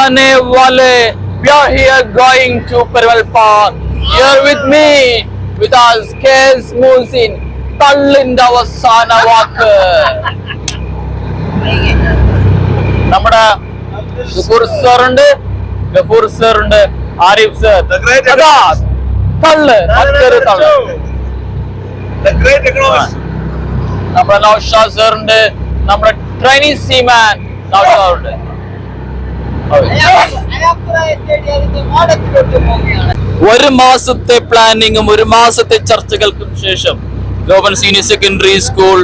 We are here going to Perwal Park. Here with me, with us, Kes Musin, Tallinda Vasana Walker. നമ്മുടെ Gafoor sir ഉണ്ട് Gafoor Arif sir, Arif sir അതാ തള്ള് മറ്റൊരു തള്ള്. നമ്മുടെ Naushad sir ഉണ്ട് നമ്മുടെ Chinese സീമാൻ നൌഷാദ് ഉണ്ട്. ഒരു മാസത്തെ പ്ലാനിങ്ങും ഒരു മാസത്തെ ചർച്ചകൾക്കും ശേഷം ഗവൺമെന്റ് സീനിയർ സെക്കൻഡറി സ്കൂൾ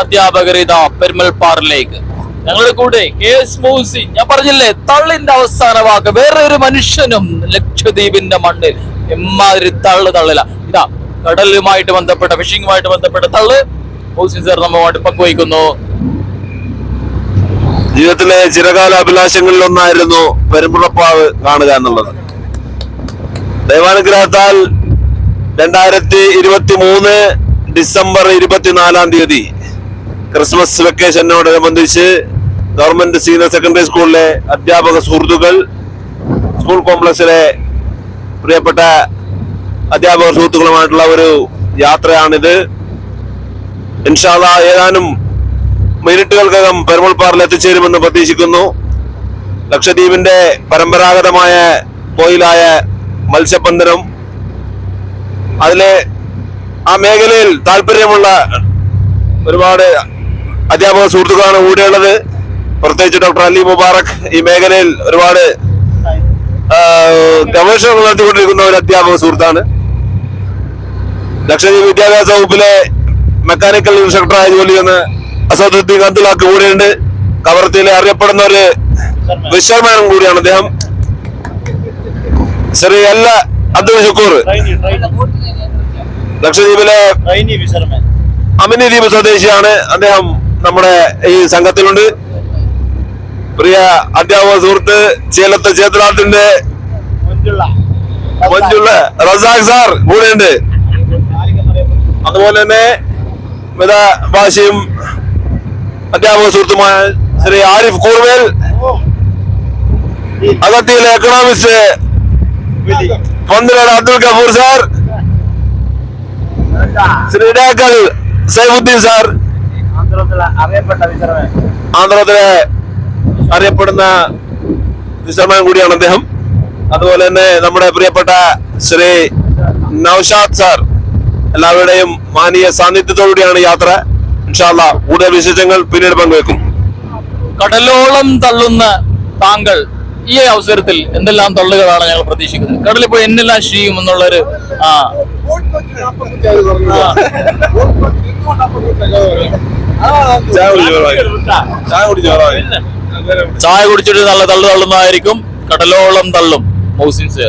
അധ്യാപകർ ഇതാ പെരുമൽപ്പാറിലേക്ക് ഞങ്ങളുടെ കൂടെ കെ എസ് മൂസി ഞാൻ പറഞ്ഞില്ലേ തള്ളിന്റെ അവസാന വാക്ക് വേറെ ഒരു മനുഷ്യനും ലക്ഷദ്വീപിന്റെ മണ്ണിൽ എമ്മാതിരി തള്ള് തള്ളില്ല. ഇതാ കടലുമായിട്ട് ബന്ധപ്പെട്ട ഫിഷിംഗുമായിട്ട് ബന്ധപ്പെട്ട തള്ള്. മൂസി സാർ നമ്മളുമായിട്ട് പങ്കുവയ്ക്കുന്നു. ജീവിതത്തിലെ ചിരകാല അഭിലാഷങ്ങളിൽ ഒന്നായിരുന്നു പെരുമ്പുറപ്പാവ് കാണുക എന്നുള്ളത്. ദൈവാനുഗ്രഹത്താൽ രണ്ടായിരത്തി ഇരുപത്തി മൂന്ന് ഡിസംബർ ഇരുപത്തിനാലാം തീയതി ക്രിസ്മസ് വെക്കേഷനോടനുബന്ധിച്ച് ഗവൺമെന്റ് സീനിയർ സെക്കൻഡറി സ്കൂളിലെ അധ്യാപക സുഹൃത്തുക്കൾ സ്കൂൾ കോംപ്ലക്സിലെ പ്രിയപ്പെട്ട അധ്യാപക സുഹൃത്തുക്കളുമായിട്ടുള്ള ഒരു യാത്രയാണിത്. ഇൻഷാല്ല ഏതാനും മിനിറ്റുകൾക്കകം പെരുമൾപ്പാറിൽ എത്തിച്ചേരുമെന്ന് പ്രതീക്ഷിക്കുന്നു. ലക്ഷദ്വീപിന്റെ പരമ്പരാഗതമായ കോയിലായ മത്സ്യബന്ധനം. അതിലെ ആ മേഖലയിൽ താല്പര്യമുള്ള ഒരുപാട് അധ്യാപക സുഹൃത്തുക്കളാണ് കൂടെയുള്ളത്. പ്രത്യേകിച്ച് ഡോക്ടർ അലി മുബാറക് ഈ മേഖലയിൽ ഒരുപാട് ഗവേഷണങ്ങൾ നടത്തിക്കൊണ്ടിരിക്കുന്ന ഒരു അധ്യാപക സുഹൃത്താണ്. ലക്ഷദ്വീപ് വിദ്യാഭ്യാസ വകുപ്പിലെ മെക്കാനിക്കൽ ഇൻസ്ട്രക്ടറായി ജോലി ചെയ്യുന്ന അസദുദ്ദീൻ അബ്ദുലാക്ക് കൂടെയുണ്ട്. കവർത്തിയിലെ അറിയപ്പെടുന്ന ഒരു വിശ്വമാനും കൂടിയാണ് അദ്ദേഹം. ശ്രീ അല്ല അബ്ദുൽ ഷുക്കൂർ. ലക്ഷദ്വീപിലെ അമിനി ദ്വീപ് സ്വദേശിയാണ് അദ്ദേഹം നമ്മുടെ ഈ സംഘത്തിലുണ്ട്. പ്രിയ അധ്യാപക സുഹൃത്ത് ചേലത്തെ ചേത്തലാത്തിന്റെ മഞ്ജുള്ള റസാഖ് സാർ കൂടെയുണ്ട്. അതുപോലെ തന്നെ മിത ഭാഷയും അധ്യാപക സുഹൃത്തുമായ ശ്രീ ആരിഫ് കൂർവേൽ അഗത്തിയിലെ എക്കണോമിസ്റ്റ് പന്തിരട് അബ്ദുൽ ഗഫൂർ സാർ ശ്രീ ഡാക്കൽ സൈഫുദ്ദീൻ സാർ ആന്ധ്രത്തിലെ അറിയപ്പെടുന്ന വിശ്രമം കൂടിയാണ് അദ്ദേഹം. അതുപോലെ തന്നെ നമ്മുടെ പ്രിയപ്പെട്ട ശ്രീ നൌഷാദ് സാർ. എല്ലാവരുടെയും മാനീയ സാന്നിധ്യത്തോടുകൂടിയാണ് യാത്ര. ഇൻഷാല്ല കൂടുതൽ വിശേഷങ്ങൾ പിന്നീട് പങ്കുവെക്കും. കടലോളം തള്ളുന്ന താങ്കൾ ഈ അവസരത്തിൽ എന്തെല്ലാം തള്ളുകളാണ് ഞങ്ങൾ പ്രതീക്ഷിക്കുന്നത്? കടലിൽ പോയി എന്നെല്ലാം ചെയ്യും എന്നുള്ളൊരു ആ. ചായ കുടിച്ചോ ചായ കുടിച്ചോ ചായ കുടിച്ചിട്ട് നല്ല തള്ളു തള്ളുന്നതായിരിക്കും. കടലോളം തള്ളും മൗസിൻസ്.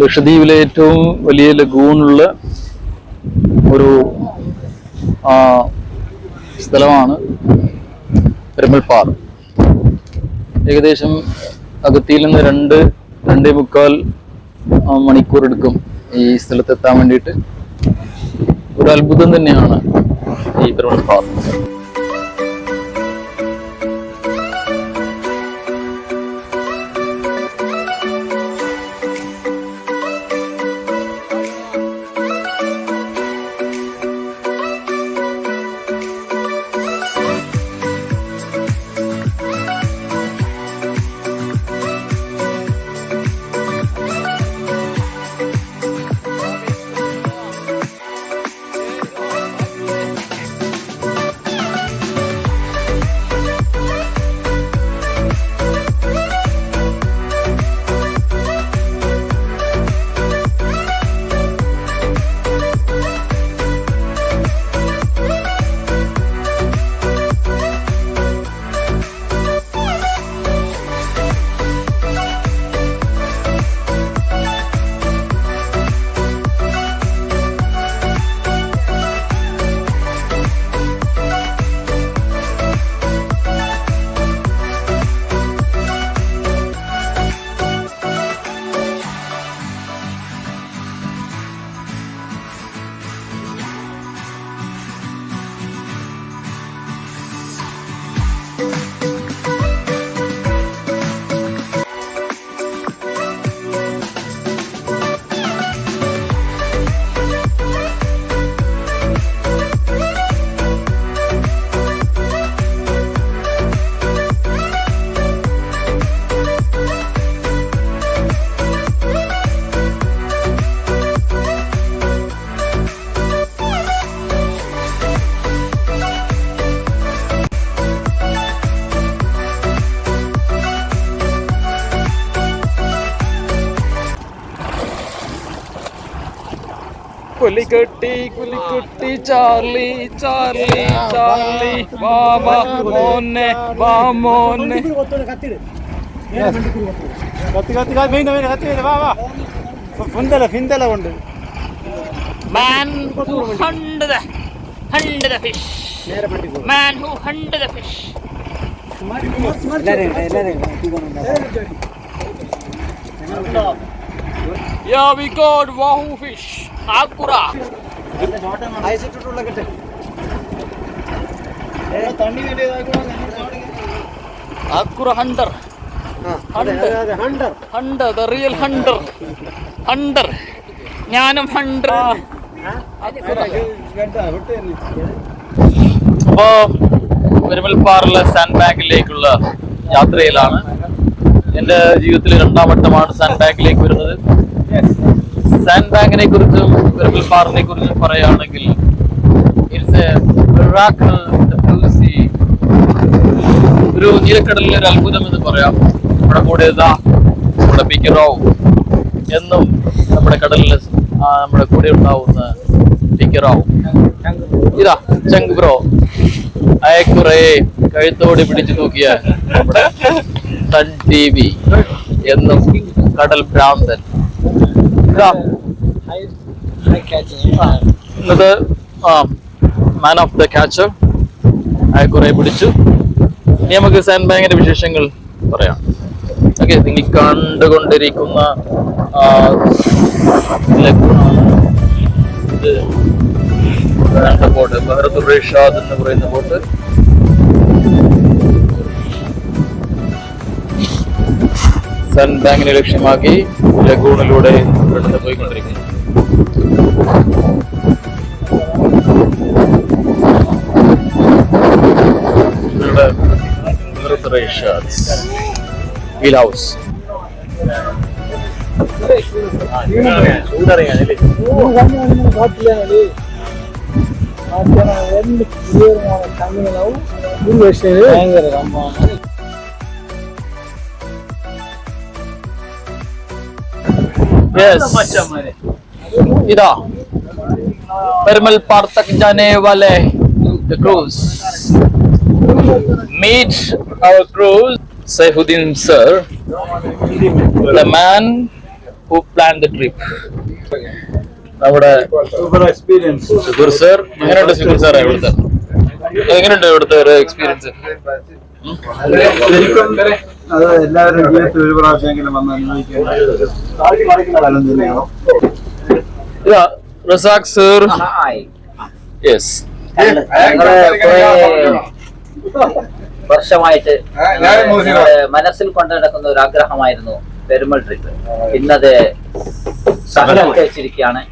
ലക്ഷദ്വീപിലെ ഏറ്റവും വലിയ ലഗൂണുള്ള ഒരു സ്ഥലമാണ് പെരുമ്പൽപ്പാറ ഏകദേശം അകത്തിയിൽ നിന്ന് രണ്ട് രണ്ടേ മുക്കാൽ മണിക്കൂർ എടുക്കും ഈ സ്ഥലത്തെത്താൻ വേണ്ടിയിട്ട്. ഒരു അത്ഭുതം തന്നെയാണ് ഈ പെരുമൽപ്പാർ പുലിക്കുട്ടി പുലിക്കുട്ടി ചാർലി ചാർലി ചാർലി വാ മോനെ വാ മോനെ കത്തി കത്തി കത്തി മീൻ മീൻ കത്തി മീൻ വാ വാ ഫിന്തല ഫിന്തല ഉണ്ട് Man who hunted the hunted the fish. Man who hunted the fish. Yeah, we got wahoo fish. Akura. Akura hunter. Hunter. Hunter, the real hunter. Hunter. ഞാനും ഹണ്ടർ അപ്പോ പെരുമൽപ്പാറിലെ സാൻഡ് ബാഗിലേക്കുള്ള യാത്രയിലാണ് എന്റെ ജീവിതത്തിൽ രണ്ടാം വട്ടമാണ് സാൻഡ് ബാങ്കിലേക്ക് വരുന്നത്. സാൻഡ് ബാങ്കിനെ കുറിച്ചും പെരുമൽപ്പാറിനെ കുറിച്ചും പറയുകയാണെങ്കിൽ ഇറ്റ്സ് ഒരു നീലക്കടലിലെ ഒരു അത്ഭുതം എന്ന് പറയാം. നമ്മുടെ കൂടെ ഇതാ നമ്മുടെ പിക്കറോ എന്നും നമ്മുടെ കടലിൽ നമ്മുടെ കൂടെ ഉണ്ടാവുന്ന പിക്കറോ ഇതാ ചങ്ക് ബ്രോ അയക്കുറേ കഴുത്തോടി പിടിച്ചു നോക്കിയ നമ്മുടെ സൺ ടി വി എന്നും കടൽ ഭ്രാന്തൻ. ഇന്നത് ആ മാൻ ഓഫ് ദ ക്യാച്ചർ അയക്കുറെ പിടിച്ചു. ഇനി നമുക്ക് സാൻഡ് ബാങ്കിന്റെ വിശേഷങ്ങൾ പറയാം. ഓക്കെ നിങ്ങൾ കണ്ടുകൊണ്ടിരിക്കുന്ന ഇത്. രണ്ട് ബോട്ട് ബഹ്റത്തുർ റിഷാദ് എന്ന് പറയുന്ന ബോട്ട്. സൺ ബാങ്കിനെ ലക്ഷ്യമാക്കി ലഗൂണിലൂടെ കടന്നു പോയിക്കൊണ്ടിരിക്കുന്നു. ಮಧ್ಯಾಹ್ನ ಒಂದು ಕ್ಲಿಯರ್ ಕಣ್ಣಿಗೆ ನಾವು ಫುಲ್ ವೇಸ್ಟ್ ಭಯಂಕರ ಅಮ್ಮ इधर परमल पार तक जाने वाले the cruise meet our cruise Saifuddin sir the man who planned the trip നമ്മുടെ സൂപ്പർ എക്സ്പീരിയൻസ് സുഗുർ സർ എങ്ങനെയുണ്ട് സാർ ഇവിടുത്തെ? എങ്ങനെയുണ്ട് ഇവിടുത്തെ ഒരു എക്സ്പീരിയൻസ് അത് എല്ലാവരും ജീവിതത്തിൽ ഒരു പ്രാവശ്യമെങ്കിലും വന്ന് റസാഖ് സർ. യെസ് വർഷമായിട്ട് മനസ്സിൽ കൊണ്ടു നടക്കുന്ന ഒരു ആഗ്രഹമായിരുന്നു. പെരുമൾ ട്രിപ്പ് ഇന്നത് സഫലീകരിച്ചിരിക്കുകയാണ്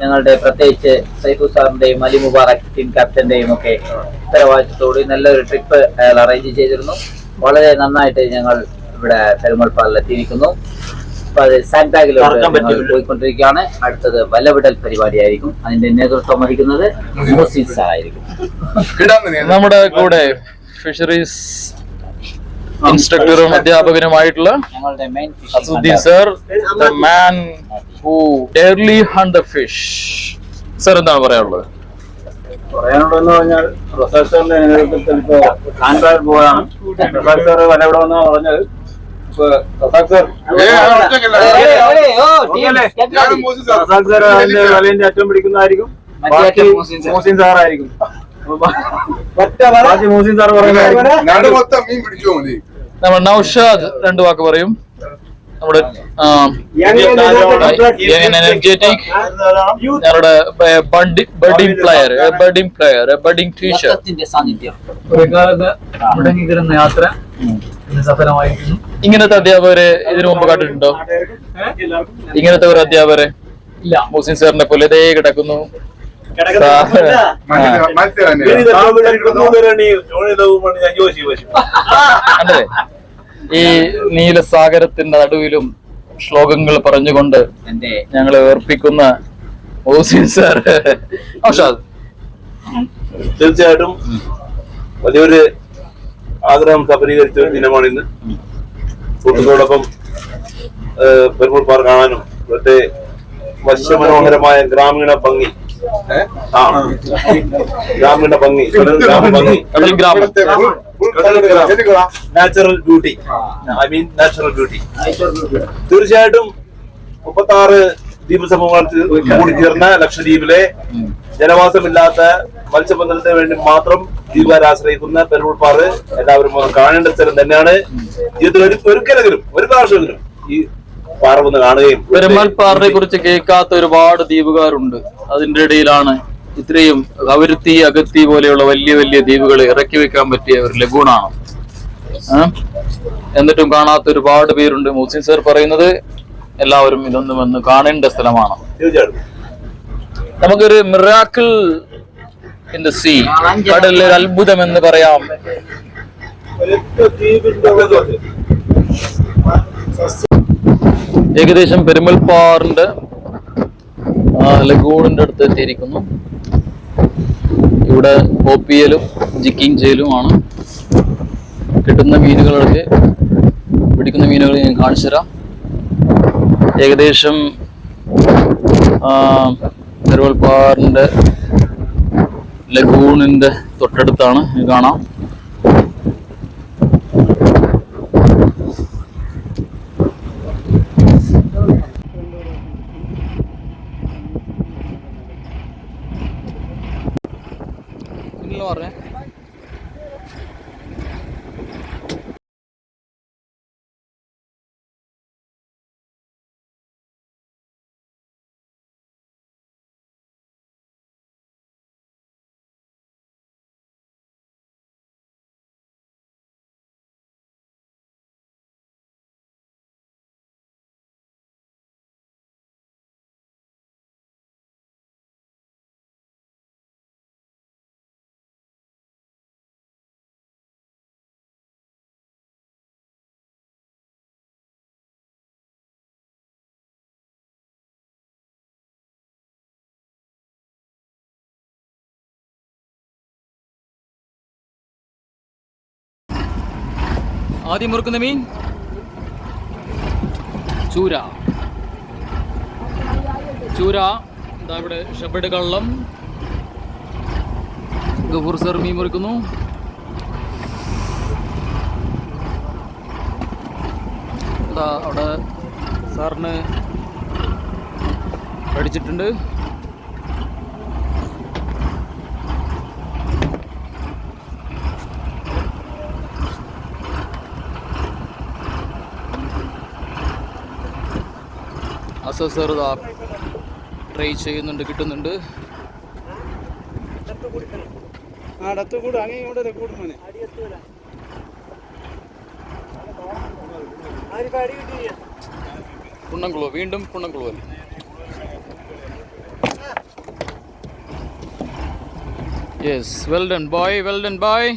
ഞങ്ങളുടെ പ്രത്യേകിച്ച് സൈഫു സാറിന്റെയും അലി മുബാറക് ടീം ക്യാപ്റ്റന്റെയും ഒക്കെ ഉത്തരവാദിത്തത്തോട് നല്ലൊരു ട്രിപ്പ് അയാൾ അറേഞ്ച് ചെയ്തിരുന്നു. വളരെ നന്നായിട്ട് ഞങ്ങൾ ഇവിടെ പെരുമൾ പാലിൽ എത്തിയിരിക്കുന്നു. അപ്പൊ അത് സാൻഡ് ബാഗിലോട്ട് ഞങ്ങൾ പോയിക്കൊണ്ടിരിക്കുകയാണ്. അടുത്തത് വലവിടൽ പരിപാടിയായിരിക്കും. അതിന്റെ നേതൃത്വം വഹിക്കുന്നത് മുസീദ് സാർ ആയിരിക്കും നമ്മുടെ കൂടെ ഫിഷറീസ് ഇൻസ്ട്രക്ടറും അധ്യാപകനുമായിട്ടുള്ള ഞങ്ങളുടെ main Asuddeen sir the man who dearly hunt the fish sir എന്താണ് പറയാനുള്ളത്? പറയാനുള്ളതെന്ന് പറഞ്ഞാൽ പ്രൊഫസർ സാറിന്റെ നേതൃത്വത്തിൽ ഇപ്പോ കാൻബാർ പോവാണ്. റസാഖ് സാർ വല ഇവിടെ വന്നാ പറഞ്ഞത്? ഇപ്പൊ റസാഖ് സാർ റസാഖ് സാർ അതിന്റെ വലേന്റെ അറ്റം പിടിക്കുന്നതായിരിക്കും. ബാക്കി മോസിൻ സാറായിരിക്കും നമ്മുടെ നൌഷാദ് രണ്ട് വാക്ക് പറയും. നമ്മുടെ എനർജറ്റിക്. ഞങ്ങളുടെ budding player budding player budding teacher. മുടങ്ങിക്കിരുന്ന യാത്ര സഫലമായിരിക്കുന്നു. ഇങ്ങനത്തെ അധ്യാപകരെ ഇതിനു മുമ്പ് കണ്ടിട്ടുണ്ടോ? ഇങ്ങനത്തെ ഒരു അധ്യാപകരെ? ഇല്ല. മുസ്ലിം സാറിനെ പോലെ ഇതേ കിടക്കുന്നു. അല്ലേ ഈ നീലസാഗരത്തിന്റെ നടുവിലും ശ്ലോകങ്ങൾ പറഞ്ഞുകൊണ്ട് ഞങ്ങൾ ഞങ്ങളെ ഏർപ്പിക്കുന്ന മുസ്ലിം സാർ തീർച്ചയായിട്ടും വലിയൊരു ആഗ്രഹം സഫലീകരിച്ച ഒരു ദിനമാണ് ഇന്ന്. കൂട്ടത്തോടൊപ്പം പെരുമ്പോൾ പാർ കാണാനും ഇവിടുത്തെ വശ്യമനോഹരമായ ഗ്രാമീണ ഭംഗി ഗ്രാമീണ ഭംഗി ഗ്രാമ ഭംഗി. ഗ്രാമം. Natural beauty I mean natural beauty തീർച്ചയായിട്ടും മുപ്പത്തി ആറ് ദ്വീപ് സമൂഹത്തിൽ കൂടി ചേർന്ന ലക്ഷദ്വീപിലെ ജനവാസമില്ലാത്ത മത്സ്യബന്ധനത്തിന് വേണ്ടി മാത്രം ദ്വീപുകാരെ ആശ്രയിക്കുന്ന പെരുമുൾപ്പാറ് എല്ലാവരും കാണേണ്ട സ്ഥലം തന്നെയാണ്. ജീവിതത്തിൽ ഒരു ഒരിക്കലെങ്കിലും ഒരു പ്രാവശ്യമെങ്കിലും ഈ പാറ ഒന്ന് കാണുകയും പെരുമൽപ്പാറിനെ കുറിച്ച് കേൾക്കാത്ത ഒരുപാട് ദ്വീപുകാരുണ്ട് അതിന്റെ ഇടയിലാണ് ഇത്രയും കവരുത്തി അഗത്തി പോലെയുള്ള വലിയ വലിയ ദ്വീപുകൾ ഇറക്കി വെക്കാൻ പറ്റിയ ഒരു ലഗൂണാണ്. എന്നിട്ടും കാണാത്ത ഒരുപാട് പേരുണ്ട്. മുസ്ലിം സർ പറയുന്നത് എല്ലാവരും ഇതൊന്ന് വന്ന് കാണേണ്ട സ്ഥലമാണ്. നമുക്കൊരു മിറാക്കിൾ ഇൻ ദ സീ. കടലിൽ ഒരു അത്ഭുതം എന്ന് പറയാം. ഏകദേശം പെരുമൽപ്പാറിന്റെ ലഗൂണിന്റെ അടുത്ത് എത്തിയിരിക്കുന്നു. ഇവിടെ പോപ്പിയലും ജിക്കിങ് ചെയ്യലുമാണ് കിട്ടുന്ന മീനുകളൊക്കെ പിടിക്കുന്ന മീനുകൾ ഞാൻ കാണിച്ചു തരാം. ഏകദേശം നെരുവൽപ്പാറിന്റെ ലഗൂണിന്റെ തൊട്ടടുത്താണ് കാണാം. ആദ്യം മുറുക്കുന്ന മീൻ. ചൂര. ചൂര. ഇതാ ഇവിടെ ഷബഡ് കള്ളം. ഗഫൂർ സർ മീൻ മുറിക്കുന്നു. അവിടെ സാറിന് പഠിച്ചിട്ടുണ്ട്. അസസർ ഇതാ ട്രൈ ചെയ്യുന്നുണ്ട് കിട്ടുന്നുണ്ട്. കുണ്ണംകുളു വീണ്ടും കുണ്ണംകുളു yes well done boy well done boy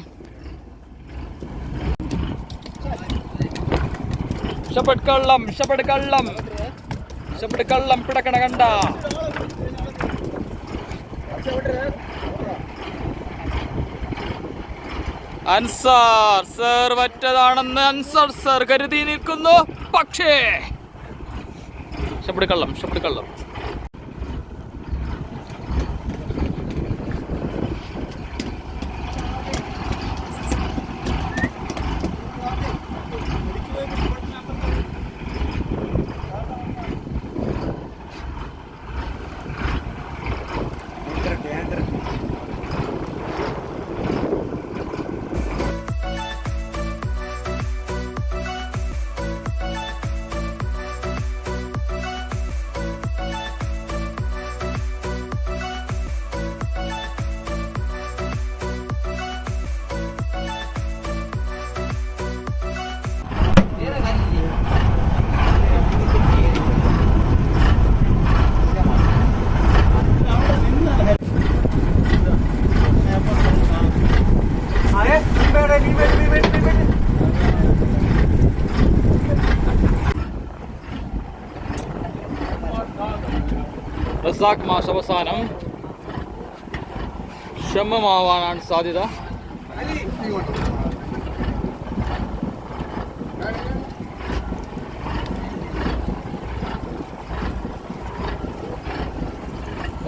ഇഷ്ടപ്പെട്ട് കള്ളം ഇഷ്ടപ്പെട്ട് കള്ളം ഷപ്പട് കള്ളം പിടക്കണ കണ്ട. അൻസാർ സർ മറ്റതാണെന്ന് അൻസാർ സർ കരുതി നിൽക്കുന്നു. പക്ഷേ ഷപ്പട് കള്ളം ഷപ്പട് കള്ളം. റസാഖ് മാഷ് അവസാനം ക്ഷമമാവാനാണ് സാധ്യത.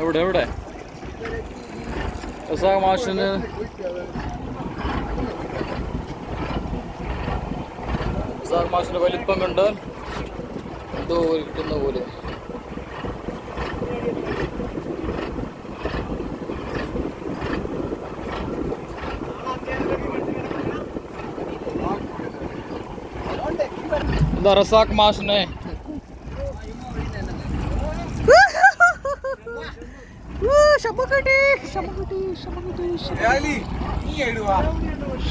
എവിടെ എവിടെ? റസാഖ് മാഷിന് റസാഖ് മാഷിന്റെ വലിപ്പം കണ്ട് എന്തോ കിട്ടുന്ന പോലെ. എന്താ റസാഖ് മാഷിനെ?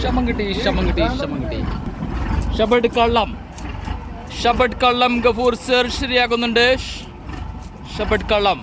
ശമം കിട്ടി ശമം കിട്ടി ശമം കിട്ടി ഷബഡ് കള്ളം. ഷബഡ് കള്ളം ഗഫൂർ സർ ശരിയാക്കുന്നുണ്ട്. ഷബഡ് കള്ളം.